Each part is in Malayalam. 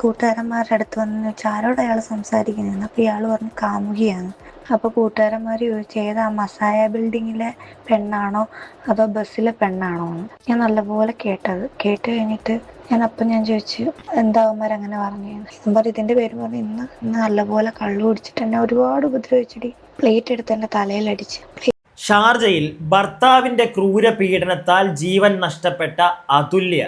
കൂട്ടുകാരന്മാരുടെ അടുത്ത് വന്ന് ചോദിച്ചാൽ ആരോട് അയാൾ സംസാരിക്കുന്നത് അപ്പോൾ ഇയാൾ പറഞ്ഞു കാമുകിയാണ്. അപ്പോൾ കൂട്ടുകാരന്മാർ ചോദിച്ചു ഏതാ മസായ ബിൽഡിങ്ങിലെ പെണ്ണാണോ അതോ ബസ്സിലെ പെണ്ണാണോ? എന്ന് ഞാൻ നല്ലപോലെ കേട്ടത്. കേട്ട് കഴിഞ്ഞിട്ട് ഞാൻ അപ്പം ഞാൻ ചോദിച്ചു എന്താ അവന്മാർ അങ്ങനെ പറഞ്ഞു? ഞാൻ പറഞ്ഞു ഇതിന്റെ പേര് പറഞ്ഞു ഇന്ന് ഇന്ന് നല്ലപോലെ കള്ളു കുടിച്ചിട്ട് എന്നെ ഒരുപാട് ഉപദ്രവിച്ചിട്ട് പ്ലേറ്റ് എടുത്ത് എന്റെ തലയിലടിച്ച്. ഷാർജയിൽ ഭർത്താവിന്റെ ക്രൂര പീഡനത്താൽ ജീവൻ നഷ്ടപ്പെട്ട അതുല്യ.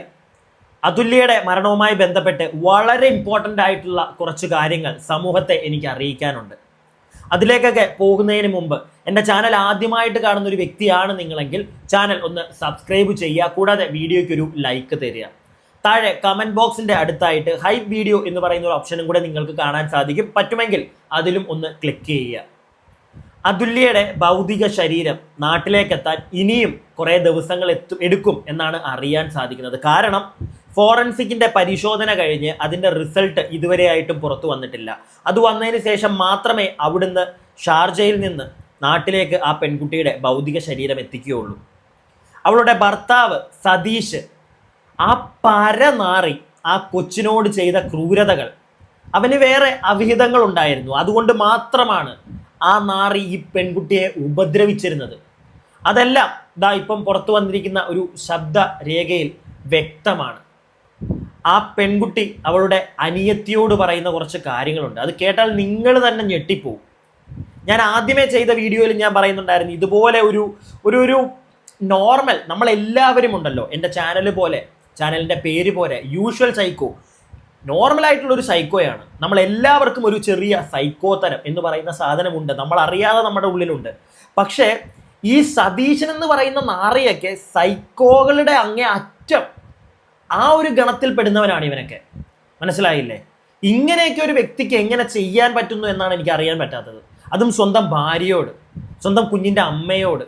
അതുല്യയുടെ മരണവുമായി ബന്ധപ്പെട്ട് വളരെ ഇമ്പോർട്ടന്റ് ആയിട്ടുള്ള കുറച്ച് കാര്യങ്ങൾ സമൂഹത്തെ എനിക്ക് അറിയിക്കാനുണ്ട്. അതിലേക്കൊക്കെ പോകുന്നതിന് മുമ്പ് എന്റെ ചാനൽ ആദ്യമായിട്ട് കാണുന്ന ഒരു വ്യക്തിയാണ് നിങ്ങളെങ്കിൽ ചാനൽ ഒന്ന് സബ്സ്ക്രൈബ് ചെയ്യുക കൂടാതെ വീഡിയോയ്ക്ക് ഒരു ലൈക്ക് തരിക. താഴെ കമന്റ് ബോക്സിന്റെ അടുത്തായിട്ട് ഹൈ വീഡിയോ എന്ന് പറയുന്ന ഒരു ഓപ്ഷനും കൂടെ നിങ്ങൾക്ക് കാണാൻ സാധിക്കും. പറ്റുമെങ്കിൽ അതിലും ഒന്ന് ക്ലിക്ക് ചെയ്യുക. അതുല്യയുടെ ഭൗതിക ശരീരം നാട്ടിലേക്കെത്താൻ ഇനിയും കുറേ ദിവസങ്ങൾ എത്തും എടുക്കും എന്നാണ് അറിയാൻ സാധിക്കുന്നത്. കാരണം ഫോറൻസിക്കിന്റെ പരിശോധന കഴിഞ്ഞ് അതിന്റെ റിസൾട്ട് ഇതുവരെ ആയിട്ടും പുറത്തു വന്നിട്ടില്ല. അത് വന്നതിന് ശേഷം മാത്രമേ അവിടുന്ന് ഷാർജയിൽ നിന്ന് നാട്ടിലേക്ക് ആ പെൺകുട്ടിയുടെ ഭൗതിക ശരീരം എത്തിക്കുകയുള്ളൂ. അവളുടെ ഭർത്താവ് സതീഷ് ആ പരനാറി ആ കൊച്ചിനോട് ചെയ്ത ക്രൂരതകൾ അവന് വേറെ അവിഹിതങ്ങൾ ഉണ്ടായിരുന്നു അതുകൊണ്ട് മാത്രമാണ് ആ നാറി ഈ പെൺകുട്ടിയെ ഉപദ്രവിച്ചിരുന്നത്. അതെല്ലാം ദാ ഇപ്പം പുറത്തു വന്നിരിക്കുന്ന ഒരു ശബ്ദ രേഖയിൽ വ്യക്തമാണ്. ആ പെൺകുട്ടി അവളുടെ അനിയത്തിയോട് പറയുന്ന കുറച്ച് കാര്യങ്ങളുണ്ട്. അത് കേട്ടാൽ നിങ്ങൾ തന്നെ ഞെട്ടിപ്പോവും. ഞാൻ ആദ്യമേ ചെയ്ത വീഡിയോയിൽ ഞാൻ പറയുന്നുണ്ടായിരുന്നു ഇതുപോലെ ഒരു ഒരു ഒരു നോർമൽ നമ്മളെല്ലാവരും ഉണ്ടല്ലോ എന്റെ ചാനൽ പോലെ ചാനലിന്റെ പേര് പോലെ യൂഷ്വൽ സൈക്കോ നോർമൽ ആയിട്ടുള്ള ഒരു സൈക്കോയാണ് നമ്മൾ എല്ലാവർക്കും ഒരു ചെറിയ സൈക്കോ തരം എന്ന് പറയുന്ന സാധനമുണ്ട്. നമ്മൾ അറിയാതെ നമ്മുടെ ഉള്ളിലുണ്ട്. പക്ഷേ ഈ സതീശൻ എന്ന് പറയുന്ന നാറിയൊക്കെ സൈക്കോകളുടെ അങ്ങേ അറ്റം ആ ഒരു ഗണത്തിൽ പെടുന്നവനാണ് ഇവനൊക്കെ. മനസ്സിലായില്ലേ? ഇങ്ങനെയൊക്കെ ഒരു വ്യക്തിക്ക് എങ്ങനെ ചെയ്യാൻ പറ്റുന്നു എന്നാണ് എനിക്ക് അറിയാൻ പറ്റാത്തത്. അതും സ്വന്തം ഭാര്യയോട് സ്വന്തം കുഞ്ഞിന്റെ അമ്മയോട്.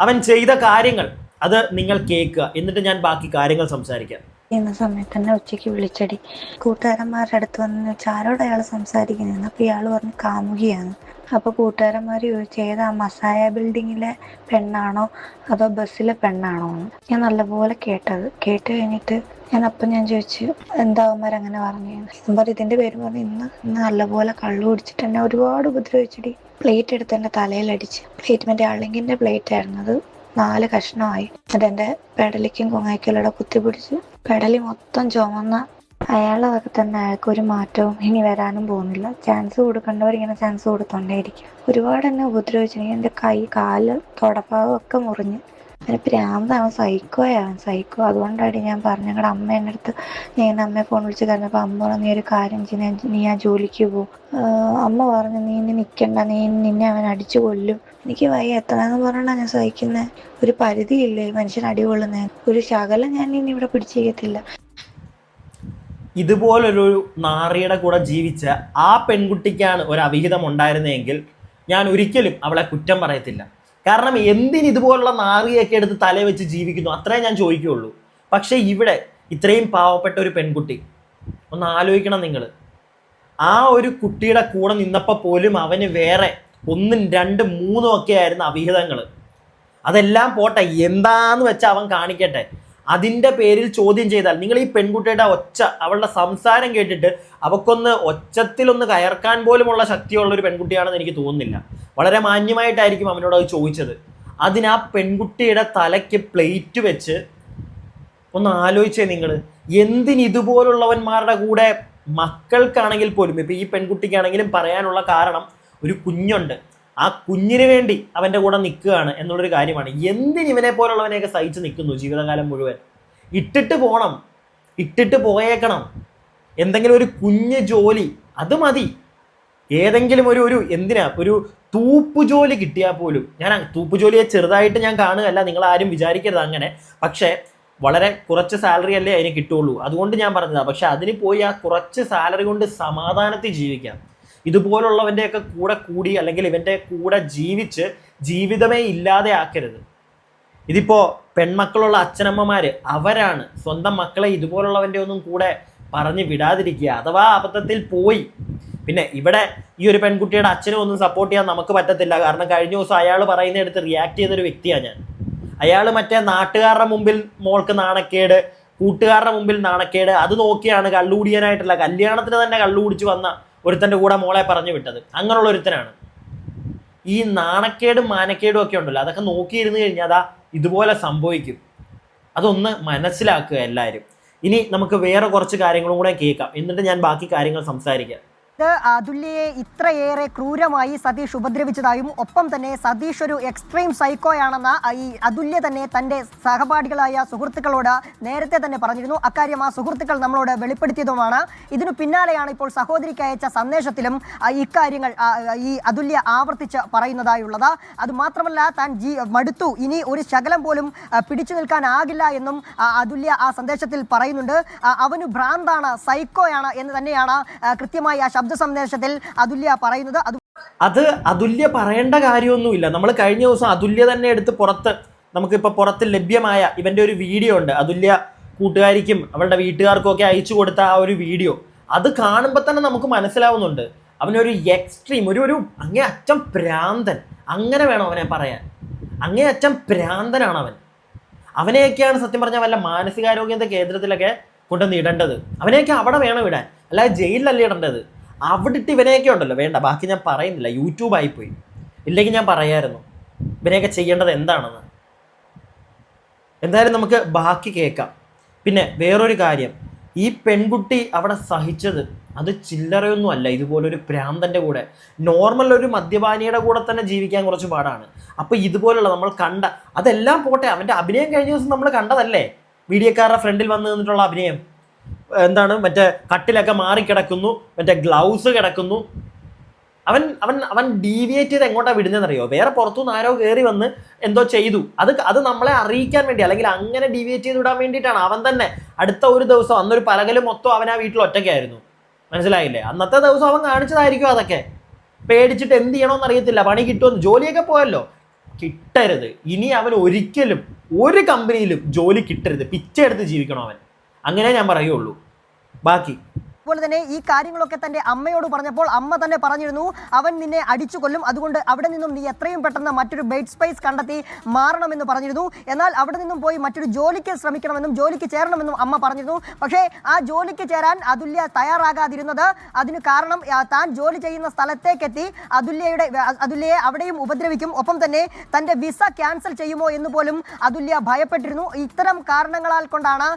അവൻ ചെയ്ത കാര്യങ്ങൾ അത് നിങ്ങൾ കേൾക്കുക. എന്നിട്ട് ഞാൻ ബാക്കി കാര്യങ്ങൾ സംസാരിക്കാം. ചെയ്യുന്ന സമയത്ത് തന്നെ ഉച്ചയ്ക്ക് വിളിച്ചടി. കൂട്ടുകാരന്മാരുടെ അടുത്ത് വന്ന് വെച്ചാൽ ആരോട് അയാൾ സംസാരിക്കുന്നതെന്ന് അപ്പോൾ ഇയാൾ പറഞ്ഞു കാമുകിയാണ്. അപ്പോൾ കൂട്ടുകാരന്മാർ ചോദിച്ചു ഏതാ മസായ ബിൽഡിങ്ങിലെ പെണ്ണാണോ അതോ ബസ്സിലെ പെണ്ണാണോ എന്ന്? ഞാൻ നല്ലപോലെ കേട്ടത്. കേട്ട് കഴിഞ്ഞിട്ട് ഞാൻ അപ്പം ഞാൻ ചോദിച്ചു എന്താ അവന്മാർ അങ്ങനെ പറഞ്ഞു ഞാൻ പറഞ്ഞു ഇതിന്റെ പേര് പറഞ്ഞു ഇന്ന് ഇന്ന് നല്ലപോലെ കള്ളു കുടിച്ചിട്ട് എന്നെ ഒരുപാട് ഉപദ്രവിച്ചിട്ട് പ്ലേറ്റ് എടുത്ത് എന്റെ തലയിലടിച്ച്. പ്ലേറ്റ് മറ്റേ അള്ളിങ്ങിന്റെ പ്ലേറ്റ് ആയിരുന്നു അത് നാല് കഷ്ണമായി. എന്റെ പെടലിക്കും കുങ്ങയ്ക്കലൂടെ കുത്തിപ്പിടിച്ച് പെടലി മൊത്തം ചുമന്ന അയാളതൊക്കെ തന്നെ അയാൾക്ക് ഒരു മാറ്റവും ഇനി വരാനും പോകുന്നില്ല. ചാൻസ് കൊടുക്കേണ്ടവർ ഇങ്ങനെ ചാൻസ് കൊടുത്തോണ്ടേയിരിക്കും. ഒരുപാട് എന്നെ ഉപദ്രവിച്ചു എന്റെ കൈ കാൽ തുടപ്പാകം മുറിഞ്ഞ്. അവന് പ്രാന്താണ്. സൈക്കോയാണ് സൈക്കോ. അതുകൊണ്ടാണ് ഞാൻ പറഞ്ഞു ഞങ്ങളുടെ അമ്മ എന്റെ അടുത്ത് ഞാൻ അമ്മയെ ഫോൺ വിളിച്ച് കരഞ്ഞപ്പോൾ അമ്മ പറഞ്ഞു നീ ഒരു കാര്യം ചെയ്യുന്ന നീ ആ ജോലിക്ക് പോകും അമ്മ പറഞ്ഞു നീ ഇനി നിൽക്കണ്ട നീ നിന്നെ അവൻ അടിച്ചു കൊല്ലും. എനിക്ക് വയ്യ. എത്രയെന്ന് പറഞ്ഞാൽ ഞാൻ സഹിക്കുന്നത് ഒരു പരിധിയില്ലേ? മനുഷ്യൻ അടികൊള്ളുന്നേ ഒരു ശകലം ഞാൻ ഇനി ഇവിടെ പിടിച്ചിരിക്കത്തില്ല ഇതുപോലൊരു നാറിയുടെ കൂടെ ജീവിച്ച ആ പെൺകുട്ടിക്കാണ് ഒരു അവിഹിതം ഉണ്ടായിരുന്നെങ്കിൽ ഞാൻ ഒരിക്കലും അവളെ കുറ്റം പറയത്തില്ല. കാരണം എന്തിന് ഇതുപോലുള്ള നാറിയൊക്കെ എടുത്ത് തലവെച്ച് ജീവിക്കുന്നു? അത്രേ ഞാൻ ചോദിക്കുകയുള്ളൂ. പക്ഷേ ഇവിടെ ഇത്രയും പാവപ്പെട്ട ഒരു പെൺകുട്ടി ഒന്ന് ആലോചിക്കണം നിങ്ങൾ ആ ഒരു കുട്ടിയുടെ കൂടെ നിന്നപ്പോൾ പോലും അവന് വേറെ ഒന്നും രണ്ടും മൂന്നും ഒക്കെ ആയിരുന്നു അവിഹിതങ്ങൾ അതെല്ലാം പോട്ടെ എന്താന്ന് വെച്ചാൽ അവൻ കാണിക്കട്ടെ. അതിന്റെ പേരിൽ ചോദ്യം ചെയ്താൽ നിങ്ങൾ ഈ പെൺകുട്ടിയുടെ ഒച്ച അവളുടെ സംസാരം കേട്ടിട്ട് അവക്കൊന്ന് ഒച്ചത്തിലൊന്ന് കയർക്കാൻ പോലുമുള്ള ശക്തിയുള്ള ഒരു പെൺകുട്ടിയാണെന്ന് എനിക്ക് തോന്നുന്നില്ല. വളരെ മാന്യമായിട്ടായിരിക്കും അവനോട് അത് ചോദിച്ചത്. അതിനാ പെൺകുട്ടിയുടെ തലയ്ക്ക് പ്ലേറ്റ് വെച്ച് ഒന്ന് ആലോചിച്ചേ നിങ്ങൾ എന്തിന് ഇതുപോലുള്ളവന്മാരുടെ കൂടെ മക്കൾക്കാണെങ്കിൽ പോലും ഇപ്പം ഈ പെൺകുട്ടിക്കാണെങ്കിലും പറയാനുള്ള കാരണം ഒരു കുഞ്ഞുണ്ട്. ആ കുഞ്ഞിന് വേണ്ടി അവന്റെ കൂടെ നിൽക്കുകയാണ് എന്നുള്ളൊരു കാര്യമാണ്. എന്തിന് ഇവനെ പോലുള്ളവനെയൊക്കെ സഹിച്ച് നിൽക്കുന്നു ജീവിതകാലം മുഴുവൻ? ഇട്ടിട്ട് പോകണം ഇട്ടിട്ട് പോയേക്കണം. എന്തെങ്കിലും ഒരു കുഞ്ഞ് ജോലി അത് മതി. ഏതെങ്കിലും ഒരു ഒരു എന്തിനാ? ഒരു തൂപ്പ് ജോലി കിട്ടിയാൽ പോലും. ഞാൻ ആ തൂപ്പ് ജോലിയെ ചെറുതായിട്ട് ഞാൻ കാണുകയല്ല നിങ്ങൾ ആരും വിചാരിക്കരുത് അങ്ങനെ. പക്ഷേ വളരെ കുറച്ച് സാലറി അല്ലേ അതിന് കിട്ടുള്ളൂ അതുകൊണ്ട് ഞാൻ പറഞ്ഞതാണ് പക്ഷെ അതിന് പോയി ആ കുറച്ച് സാലറി കൊണ്ട് സമാധാനത്തിൽ ജീവിക്കാം. ഇതുപോലുള്ളവന്റെയൊക്കെ കൂടെ കൂടി അല്ലെങ്കിൽ ഇവന്റെ കൂടെ ജീവിച്ച് ജീവിതമേ ഇല്ലാതെ ആക്കരുത്. ഇതിപ്പോൾ പെൺമക്കളുള്ള അച്ഛനമ്മമാർ അവരാണ് സ്വന്തം മക്കളെ ഇതുപോലുള്ളവന്റെ ഒന്നും കൂടെ പറഞ്ഞ് വിടാതിരിക്കുക. അഥവാ അബദ്ധത്തിൽ പോയി. പിന്നെ ഇവിടെ ഈ ഒരു പെൺകുട്ടിയുടെ അച്ഛനും ഒന്നും സപ്പോർട്ട് ചെയ്യാൻ നമുക്ക് പറ്റത്തില്ല. കാരണം കഴിഞ്ഞ ദിവസം അയാൾ പറയുന്നിടത്ത് റിയാക്ട് ചെയ്തൊരു വ്യക്തിയാണ് ഞാൻ. അയാൾ മറ്റേ നാട്ടുകാരുടെ മുമ്പിൽ മോൾക്ക് നാണക്കേട് കൂട്ടുകാരുടെ മുമ്പിൽ നാണക്കേട് അത് നോക്കിയാണ് കള്ളുകൂടിയാനായിട്ടുള്ള കല്യാണത്തിന് തന്നെ കള്ളുകൂടിച്ച് വന്ന ഒരുത്തന്റെ കൂടെ മോളെ പറഞ്ഞു വിട്ടത്. അങ്ങനെയുള്ള ഒരുത്തനാണ്. ഈ നാണക്കേടും മാനക്കേടും ഒക്കെ ഉണ്ടല്ലോ അതൊക്കെ നോക്കിയിരുന്നു കഴിഞ്ഞാൽ അതാ ഇതുപോലെ സംഭവിക്കും. അതൊന്ന് മനസ്സിലാക്കുക എല്ലാവരും. ഇനി നമുക്ക് വേറെ കുറച്ച് കാര്യങ്ങളും കൂടെ കേൾക്കാം. എന്നിട്ട് ഞാൻ ബാക്കി കാര്യങ്ങൾ സംസാരിക്കാം. അതുല്യയെ ഇത്രയേറെ ക്രൂരമായി സതീഷ് ഉപദ്രവിച്ചതായും ഒപ്പം തന്നെ സതീഷ് ഒരു എക്സ്ട്രീം സൈക്കോയാണെന്ന ഈ അതുല്യ തന്നെ തന്റെ സഹപാഠികളായ സുഹൃത്തുക്കളോട് നേരത്തെ തന്നെ പറഞ്ഞിരുന്നു. അക്കാര്യം ആ സുഹൃത്തുക്കൾ നമ്മളോട് വെളിപ്പെടുത്തിയതുമാണ്. ഇതിനു പിന്നാലെയാണ് ഇപ്പോൾ സഹോദരിക്ക് അയച്ച സന്ദേശത്തിലും ഇക്കാര്യങ്ങൾ ഈ അതുല്യ ആവർത്തിച്ച് പറയുന്നതായുള്ളത്. അതുമാത്രമല്ല താൻ ജീ മടുത്തു. ഇനി ഒരു ശകലം പോലും പിടിച്ചു നിൽക്കാനാകില്ല എന്നും അതുല്യ ആ സന്ദേശത്തിൽ പറയുന്നുണ്ട്. അവന് ഭ്രാന്താണ് സൈക്കോയാണ് എന്ന് തന്നെയാണ് കൃത്യമായി ആ ശബ്ദ സന്ദേശത്തിൽ അതുല്യ പറയുന്നത് അത് അത് അതുല്യ പറയേണ്ട കാര്യമൊന്നുമില്ല. നമ്മൾ കഴിഞ്ഞ ദിവസം അതുല്യ തന്നെ എടുത്ത് പുറത്ത് നമുക്കിപ്പോൾ പുറത്ത് ലഭ്യമായ ഇവന്റെ ഒരു വീഡിയോ ഉണ്ട്. അതുല്യ കൂട്ടുകാരിക്കും അവളുടെ വീട്ടുകാർക്കും ഒക്കെ അയച്ചു കൊടുത്ത ആ ഒരു വീഡിയോ. അത് കാണുമ്പോൾ തന്നെ നമുക്ക് മനസ്സിലാവുന്നുണ്ട്. അവനൊരു എക്സ്ട്രീം ഒരു ഒരു അങ്ങേ അറ്റം ഭ്രാന്തൻ അങ്ങനെ വേണം അവനെ പറയാൻ. അങ്ങേ അറ്റം ഭ്രാന്തനാണ് അവൻ. അവനെയൊക്കെയാണ് സത്യം പറഞ്ഞാൽ വല്ല മാനസികാരോഗ്യത്തെ കേന്ദ്രത്തിലൊക്കെ കൊണ്ടുവന്ന് ഇടേണ്ടത്. അവനെയൊക്കെ അവിടെ വേണം ഇടാൻ. അല്ലാതെ ജയിലിലല്ല ഇടേണ്ടത്. അവിടെ ഇവനെയൊക്കെ ഉണ്ടല്ലോ. വേണ്ട ബാക്കി ഞാൻ പറയുന്നില്ല. യൂട്യൂബ് ആയിപ്പോയി. ഇല്ലെങ്കിൽ ഞാൻ പറയായിരുന്നു. ഇവനെയൊക്കെ ചെയ്യേണ്ടത് എന്താണെന്ന്. എന്തായാലും നമുക്ക് ബാക്കി കേൾക്കാം. പിന്നെ വേറൊരു കാര്യം. ഈ പെൺകുട്ടി അവിടെ സഹിച്ചത് അത് ചില്ലറയൊന്നും അല്ല. ഇതുപോലൊരു പ്രാന്തന്റെ കൂടെ. നോർമൽ ഒരു മദ്യപാനിയുടെ കൂടെ തന്നെ ജീവിക്കാൻ കുറച്ച് പാടാണ്. അപ്പോൾ ഇതുപോലുള്ള നമ്മൾ കണ്ട അതെല്ലാം പോട്ടെ. അവന്റെ അഭിനയം കഴിഞ്ഞ ദിവസം നമ്മൾ കണ്ടതല്ലേ? വീഡിയോക്കാരുടെ ഫ്രണ്ടിൽ വന്ന് നിന്നിട്ടുള്ള അഭിനയം. എന്താണ് മറ്റേ കട്ടിലൊക്കെ മാറിക്കിടക്കുന്നു മറ്റേ ഗ്ലൗസ് കിടക്കുന്നു. അവൻ അവൻ അവൻ ഡീവിയേറ്റ് ചെയ്ത് എങ്ങോട്ടാണ് വിടുന്നതെന്നറിയോ? വേറെ പുറത്തുനിന്ന് ആരോ കയറി വന്ന് എന്തോ ചെയ്തു. അത് അത് നമ്മളെ അറിയിക്കാൻ വേണ്ടി അല്ലെങ്കിൽ അങ്ങനെ ഡീവിയേറ്റ് ചെയ്ത് വിടാൻ വേണ്ടിയിട്ടാണ്. അവൻ തന്നെ അടുത്ത ഒരു ദിവസം അന്നൊരു പലകൽ മൊത്തം അവൻ ആ വീട്ടിൽ ഒറ്റയ്ക്കായിരുന്നു. മനസ്സിലായില്ലേ? അന്നത്തെ ദിവസം അവൻ കാണിച്ചതായിരിക്കും അതൊക്കെ. പേടിച്ചിട്ട് എന്ത് ചെയ്യണമെന്ന് അറിയത്തില്ല. പണി കിട്ടുമെന്ന് ജോലിയൊക്കെ പോയല്ലോ. കിട്ടരുത്. ഇനി അവൻ ഒരിക്കലും ഒരു കമ്പനിയിലും ജോലി കിട്ടരുത്. പിച്ചെടുത്ത് ജീവിക്കണം അവൻ? അങ്ങനെ ഞാൻ പറയുള്ളൂ. ബാക്കി. അതുപോലെ തന്നെ ഈ കാര്യങ്ങളൊക്കെ തന്റെ അമ്മയോട് പറഞ്ഞപ്പോൾ അമ്മ തന്നെ പറഞ്ഞിരുന്നു അവൻ നിന്നെ അടിച്ചു കൊല്ലും. അതുകൊണ്ട് അവിടെ നിന്നും നീ എത്രയും പെട്ടെന്ന് മറ്റൊരു ബെഡ് സ്പേസ് കണ്ടെത്തി മാറണമെന്ന് പറഞ്ഞിരുന്നു. എന്നാൽ അവിടെ നിന്നും പോയി മറ്റൊരു ജോലിക്ക് ശ്രമിക്കണമെന്നും ജോലിക്ക് ചേരണമെന്നും അമ്മ പറഞ്ഞിരുന്നു. പക്ഷേ ആ ജോലിക്ക് ചേരാൻ അതുല്യ തയ്യാറാകാതിരുന്നത് അതിന് കാരണം താൻ ജോലി ചെയ്യുന്ന സ്ഥലത്തേക്കെത്തി അതുല്യയുടെ അതുല്യയെ അവിടെയും ഉപദ്രവിക്കും. ഒപ്പം തന്നെ തന്റെ വിസ ക്യാൻസൽ ചെയ്യുമോ എന്ന് പോലും അതുല്യ ഭയപ്പെട്ടിരുന്നു. ഇത്തരം കാരണങ്ങളാൽ കൊണ്ടാണ്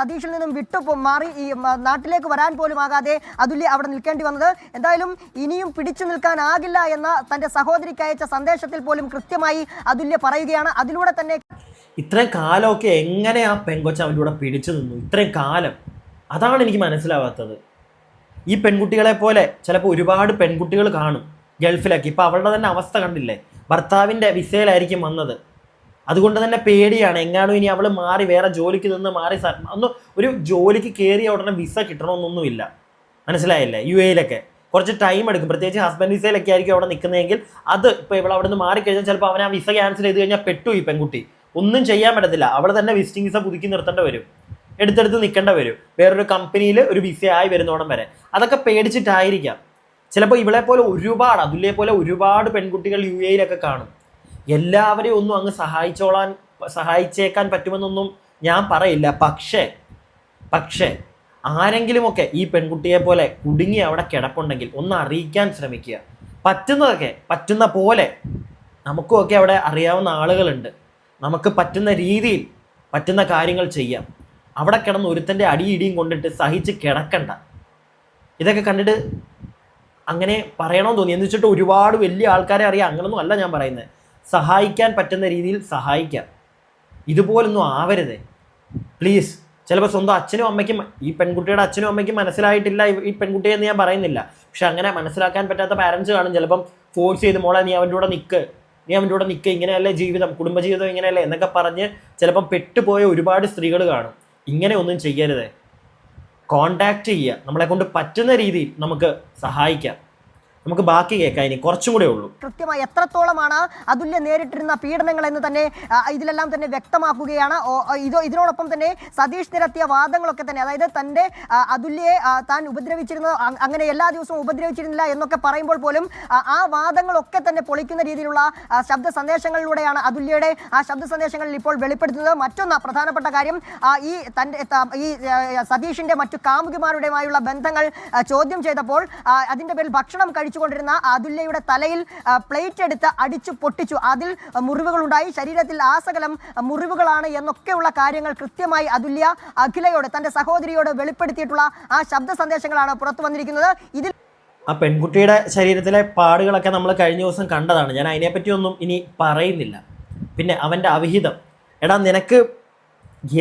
സതീഷിൽ നിന്നും വിട്ടു മാറി ഈ നാട്ടിലേക്ക് വരാൻ പോലും ആകാതെ അതുല്യ അവിടെ നിൽക്കേണ്ടി വന്നത്. എന്തായാലും ഇനിയും പിടിച്ചു നിൽക്കാനാകില്ല എന്ന തന്റെ സഹോദരിക്ക് അയച്ച സന്ദേശത്തിൽ പോലും കൃത്യമായി അതുല്യ പറയുകയാണ്. അതിലൂടെ തന്നെ ഇത്രയും കാലമൊക്കെ എങ്ങനെ ആ പെങ്കൊച്ച അവന്റെ പിടിച്ചു നിന്നു? ഇത്രയും കാലം. അതാണ് എനിക്ക് മനസ്സിലാവാത്തത്. ഈ പെൺകുട്ടികളെ പോലെ ചിലപ്പോൾ ഒരുപാട് പെൺകുട്ടികൾ കാണും ഗൾഫിലൊക്കെ. ഇപ്പം അവളുടെ തന്നെ അവസ്ഥ കണ്ടില്ലേ? ഭർത്താവിന്റെ വിസയിലായിരിക്കും വന്നത്. അതുകൊണ്ട് തന്നെ പേടിയാണ്. എങ്ങാനും ഇനി അവൾ മാറി വേറെ ജോലിക്ക് നിന്ന് മാറി ഒന്ന് ഒരു ജോലിക്ക് കയറിയ ഉടനെ വിസ കിട്ടണമെന്നൊന്നുമില്ല. മനസ്സിലായില്ലേ? യു എയിലൊക്കെ. കുറച്ച് ടൈം എടുക്കും. പ്രത്യേകിച്ച് ഹസ്ബൻഡ് വിസയിലൊക്കെ ആയിരിക്കും അവിടെ നിൽക്കുന്നതെങ്കിൽ അത് ഇപ്പോൾ ഇവിടെ അവിടെ നിന്ന് മാറിക്കഴിഞ്ഞാൽ ചിലപ്പോൾ അവൻ ആ വിസ ക്യാൻസൽ ചെയ്ത് കഴിഞ്ഞാൽ പെട്ടു ഈ പെൺകുട്ടി. ഒന്നും ചെയ്യാൻ പറ്റത്തില്ല. അവൾ തന്നെ വിസിറ്റിംഗ് വിസ പുതുക്കി നിർത്തേണ്ട വരും. എടുത്തെടുത്ത് നിൽക്കേണ്ട വരും. വേറൊരു കമ്പനിയിൽ ഒരു വിസ ആയി വരുന്നോണം വരെ. അതൊക്കെ പേടിച്ചിട്ടായിരിക്കാം. ചിലപ്പോൾ ഇവളെ പോലെ ഒരുപാട് അതുല്യെ പോലെ ഒരുപാട് പെൺകുട്ടികൾ യു എയിലൊക്കെ കാണും. എല്ലാവരെയും ഒന്നും അങ്ങ് സഹായിച്ചോളാൻ സഹായിച്ചേക്കാൻ പറ്റുമെന്നൊന്നും ഞാൻ പറയില്ല. പക്ഷേ പക്ഷേ ആരെങ്കിലുമൊക്കെ ഈ പെൺകുട്ടിയെ പോലെ കുടുങ്ങി അവിടെ കിടപ്പുണ്ടെങ്കിൽ ഒന്ന് അറിയിക്കാൻ ശ്രമിക്കുക. പറ്റുന്നതൊക്കെ പറ്റുന്ന പോലെ നമുക്കുമൊക്കെ അവിടെ അറിയാവുന്ന ആളുകളുണ്ട്. നമുക്ക് പറ്റുന്ന രീതിയിൽ പറ്റുന്ന കാര്യങ്ങൾ ചെയ്യാം. അവിടെ കിടന്ന് ഒരുത്തന്റെ അടിയിടിയും കൊണ്ടിട്ട് സഹിച്ച് കിടക്കണ്ട. ഇതൊക്കെ കണ്ടിട്ട് അങ്ങനെ പറയണമെന്ന് തോന്നി. എന്ന് വെച്ചിട്ട് ഒരുപാട് വലിയ ആൾക്കാരെ അറിയാം. അങ്ങനൊന്നും അല്ല ഞാൻ പറയുന്നത്. സഹായിക്കാൻ പറ്റുന്ന രീതിയിൽ സഹായിക്കാം. ഇതുപോലൊന്നും ആവരുത്. പ്ലീസ് ചിലപ്പോൾ സ്വന്തം അച്ഛനും അമ്മയ്ക്കും ഈ പെൺകുട്ടിയുടെ അച്ഛനും അമ്മയ്ക്കും മനസ്സിലായിട്ടില്ല ഈ- പെൺകുട്ടി എന്ന് ഞാൻ പറയുന്നില്ല. പക്ഷെ അങ്ങനെ മനസ്സിലാക്കാൻ പറ്റാത്ത പാരൻസ് കാണും. ചിലപ്പം ഫോഴ്സ് ചെയ്ത് മോളെ നീ അവന്റെ കൂടെ നിൽക്ക് നീ അവന്റെ കൂടെ നിൽക്ക് ഇങ്ങനെയല്ലേ ജീവിതം? കുടുംബജീവിതം ഇങ്ങനെയല്ലേ? എന്നൊക്കെ പറഞ്ഞ് ചിലപ്പം പെട്ടുപോയ ഒരുപാട് സ്ത്രീകൾ കാണും. ഇങ്ങനെ ഒന്നും ചെയ്യരുത്. കോണ്ടാക്ട് ചെയ്യുക. നമ്മളെ കൊണ്ട് പറ്റുന്ന രീതിയിൽ നമുക്ക് സഹായിക്കാം. നമുക്ക് ബാക്കി കേൾക്കാം. ഇനി കുറച്ചും കൂടെ ഉള്ളൂ. കൃത്യമായി എത്രത്തോളമാണ് അതുല്യ നേരിട്ടിരുന്ന പീഡനങ്ങൾ എന്ന് തന്നെ ഇതിലെല്ലാം തന്നെ വ്യക്തമാക്കുകയാണ്. ഇതോ ഇതിനോടൊപ്പം തന്നെ സതീഷ് നിരത്തിയ വാദങ്ങളൊക്കെ തന്നെ അതായത് തന്റെ അതുല്യെ താൻ ഉപദ്രവിച്ചിരുന്നത് അങ്ങനെ എല്ലാ ദിവസവും ഉപദ്രവിച്ചിരുന്നില്ല എന്നൊക്കെ പറയുമ്പോൾ പോലും ആ, വാദങ്ങളൊക്കെ തന്നെ പൊളിക്കുന്ന രീതിയിലുള്ള ശബ്ദ സന്ദേശങ്ങളിലൂടെയാണ് അതുല്യയുടെ ആ ശബ്ദ സന്ദേശങ്ങളിൽ ഇപ്പോൾ വെളിപ്പെടുത്തുന്നത്. മറ്റൊന്ന് പ്രധാനപ്പെട്ട കാര്യം ഈ തന്റെ ഈ സതീഷിന്റെ മറ്റു കാമുകിമാരുടെയുമായുള്ള ബന്ധങ്ങൾ ചോദ്യം ചെയ്തപ്പോൾ അതിന്റെ പേരിൽ ഭക്ഷണം കഴിച്ചുകൊണ്ടിരുന്ന അതുല്യയുടെ തലയിൽ പ്ലേറ്റ് എടുത്ത് അടിച്ചു പൊട്ടിച്ചു. അതിൽ മുറിവുകളുണ്ടായി. ശരീരത്തിൽ ആസകലം മുറിവുകളാണ് എന്നൊക്കെയുള്ള കാര്യങ്ങൾ കൃത്യമായി അതുല്യ അഖിലയോട് തന്റെ സഹോദരിയോട് വെളിപ്പെടുത്തിയിട്ടുള്ള ആ ശബ്ദ സന്ദേശങ്ങളാണ് പുറത്തു വന്നിരിക്കുന്നത്. ഇതിൽ ആ പെൺകുട്ടിയുടെ ശരീരത്തിലെ പാടുകളൊക്കെ നമ്മൾ കഴിഞ്ഞ ദിവസം കണ്ടതാണ്. ഞാൻ അതിനെപ്പറ്റിയൊന്നും ഇനി പറയുന്നില്ല. പിന്നെ അവന്റെ അവിഹിതം. എടാ നിനക്ക്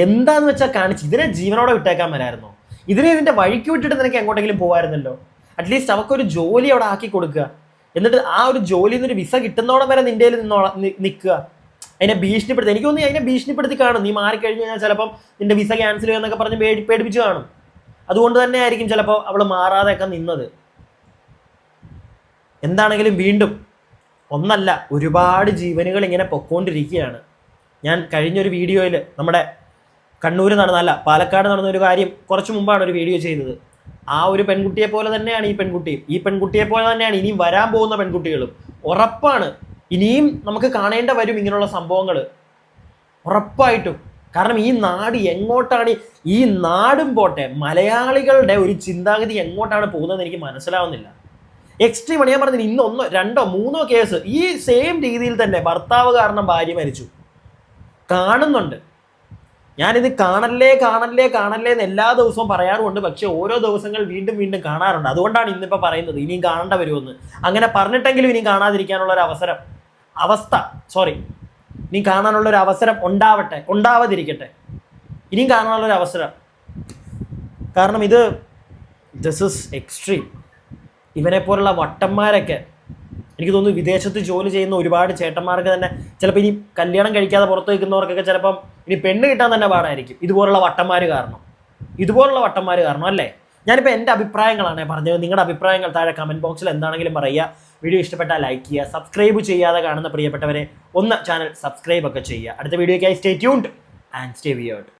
എന്താന്ന് വെച്ചാൽ കാണിച്ച് ഇതിനെ ജീവനോടെ വിട്ടേക്കാൻ വരായിരുന്നോ ഇതിനെ ഇതിന്റെ വഴിക്ക് വിട്ടിട്ട് നിനക്ക് എങ്ങോട്ടെങ്കിലും പോകാമായിരുന്നല്ലോ അറ്റ്ലീസ്റ്റ് അവക്കൊരു ജോലി അവിടെ ആക്കി കൊടുക്കുക. എന്നിട്ട് ആ ഒരു ജോലിയിൽ നിന്നൊരു വിസ കിട്ടുന്നോടം വരെ നിന്റെ നിന്നോളാം നിൽക്കുക അതിനെ ഭീഷണിപ്പെടുത്തി എനിക്ക് തോന്നി അതിനെ ഭീഷണിപ്പെടുത്തി കാണും. നീ മാറിക്കഴിഞ്ഞു കഴിഞ്ഞാൽ ചിലപ്പം നിന്റെ വിസ ക്യാൻസൽ ചെയ്യുമെന്നൊക്കെ പറഞ്ഞ് പേടി പേടിപ്പിച്ച് കാണും. അതുകൊണ്ട് തന്നെ ആയിരിക്കും ചിലപ്പോൾ അവൾ മാറാതെയൊക്കെ നിന്നത്. എന്താണെങ്കിലും വീണ്ടും ഒന്നല്ല ഒരുപാട് ജീവനുകൾ ഇങ്ങനെ പൊക്കോണ്ടിരിക്കുകയാണ്. ഞാൻ കഴിഞ്ഞൊരു വീഡിയോയിൽ നമ്മുടെ കണ്ണൂർ നടന്നല്ല പാലക്കാട് നടന്ന ഒരു കാര്യം കുറച്ച് മുമ്പാണ് ഒരു വീഡിയോ ചെയ്തത്. ആ ഒരു പെൺകുട്ടിയെ പോലെ തന്നെയാണ് ഈ പെൺകുട്ടിയും ഈ പെൺകുട്ടിയെ പോലെ തന്നെയാണ് ഇനിയും വരാൻ പോകുന്ന പെൺകുട്ടികളും. ഉറപ്പാണ്. ഇനിയും നമുക്ക് കാണേണ്ട വരും ഇങ്ങനെയുള്ള സംഭവങ്ങൾ ഉറപ്പായിട്ടും. കാരണം ഈ നാട് എങ്ങോട്ടാണ് ഈ- നാടും പോട്ടെ മലയാളികളുടെ ഒരു ചിന്താഗതി എങ്ങോട്ടാണ് പോകുന്നതെന്ന് എനിക്ക് മനസ്സിലാവുന്നില്ല. എക്സ്ട്രീം ആണ്. ഞാൻ പറഞ്ഞത് ഇന്ന് ഒന്നോ രണ്ടോ മൂന്നോ കേസ് ഈ സെയിം രീതിയിൽ തന്നെ ഭർത്താവ് കാരണം ഭാര്യ മരിച്ചു. കാണുന്നുണ്ട്. ഞാനിത് കാണല്ലേ കാണല്ലേ കാണല്ലേ എന്ന് എല്ലാ ദിവസവും പറയാറുമുണ്ട്. പക്ഷേ ഓരോ ദിവസങ്ങൾ വീണ്ടും വീണ്ടും കാണാറുണ്ട്. അതുകൊണ്ടാണ് ഇന്നിപ്പോൾ പറയുന്നത് ഇനിയും കാണേണ്ട വരുമെന്ന്. അങ്ങനെ പറഞ്ഞിട്ടെങ്കിലും ഇനിയും കാണാതിരിക്കാനുള്ള ഒരു അവസരം അവസ്ഥ സോറി ഇനിയും കാണാനുള്ള ഒരു അവസരം ഉണ്ടാവട്ടെ ഉണ്ടാവാതിരിക്കട്ടെ. ഇനിയും കാണാനുള്ള ഒരു അവസരം. കാരണം ഇത് ദിസ് ഇസ് എക്സ്ട്രീം ഇവനെ പോലുള്ള വട്ടന്മാരൊക്കെ എനിക്ക് തോന്നുന്നു വിദേശത്ത് ജോലി ചെയ്യുന്ന ഒരുപാട് ചേട്ടന്മാർക്ക് തന്നെ ചിലപ്പോൾ ഇനി കല്യാണം കഴിക്കാതെ പുറത്ത് നിൽക്കുന്നവർക്കൊക്കെ ചിലപ്പം ഇനി പെണ്ണ് കിട്ടാൻ തന്നെ പാടായിരിക്കും. ഇതുപോലുള്ള വട്ടന്മാർ കാരണം. ഇതുപോലുള്ള വട്ടന്മാർ കാരണം അല്ലേ? ഞാനിപ്പോൾ എന്റെ അഭിപ്രായങ്ങളാണ് പറഞ്ഞത്. നിങ്ങളുടെ അഭിപ്രായങ്ങൾ താഴെ കമന്റ് ബോക്സിൽ എന്താണെങ്കിലും പറയുക. വീഡിയോ ഇഷ്ടപ്പെട്ടാൽ ലൈക്ക് ചെയ്യുക. സബ്സ്ക്രൈബ് ചെയ്യാതെ കാണുന്ന പ്രിയപ്പെട്ടവരെ ഒന്ന് ചാനൽ സബ്സ്ക്രൈബ് ഒക്കെ ചെയ്യുക. അടുത്ത വീഡിയോയ്ക്കായി stay tuned and stay weird